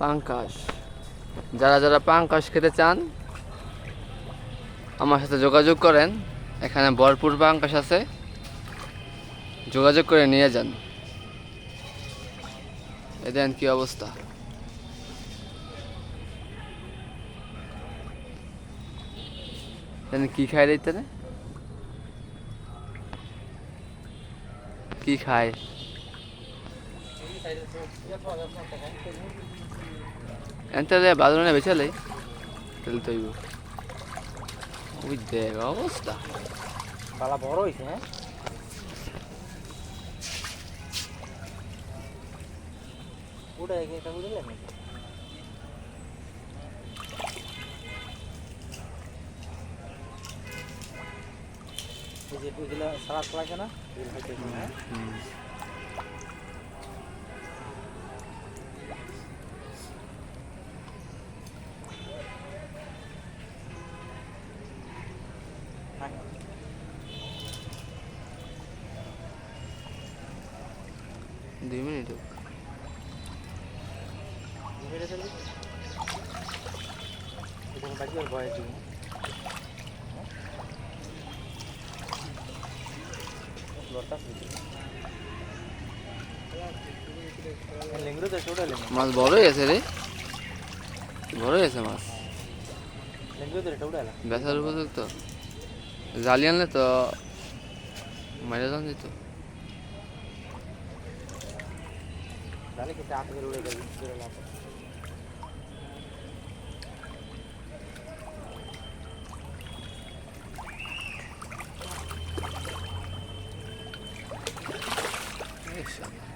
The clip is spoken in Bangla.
পাঙ্কাশ। যারা যারা পাঙ্কাশ খেতে চান, আমার সাথে যোগাযোগ করেন। এখানে ভরপুর পাঙ্কাশ আছে। যোগাযোগ করে নিয়ে যান। এ দেন কি অবস্থা। কি খায় রে কি খায়? এনতালে বাজারে বেচালে তাহলে তৈব ওই দেখ অবস্থা বালা বড় হয়েছে হ্যাঁ ওটা এটা বুঝলেন এই যে ওইগুলো সালাদ লাগে না দুই মিনিট বয়স দিব মাছ বড় হয়েছে রে। বড় হয়েছে মাছ। বেসার উপযুক্ত। জালি আনলে তো মারা যান যেত Thank you.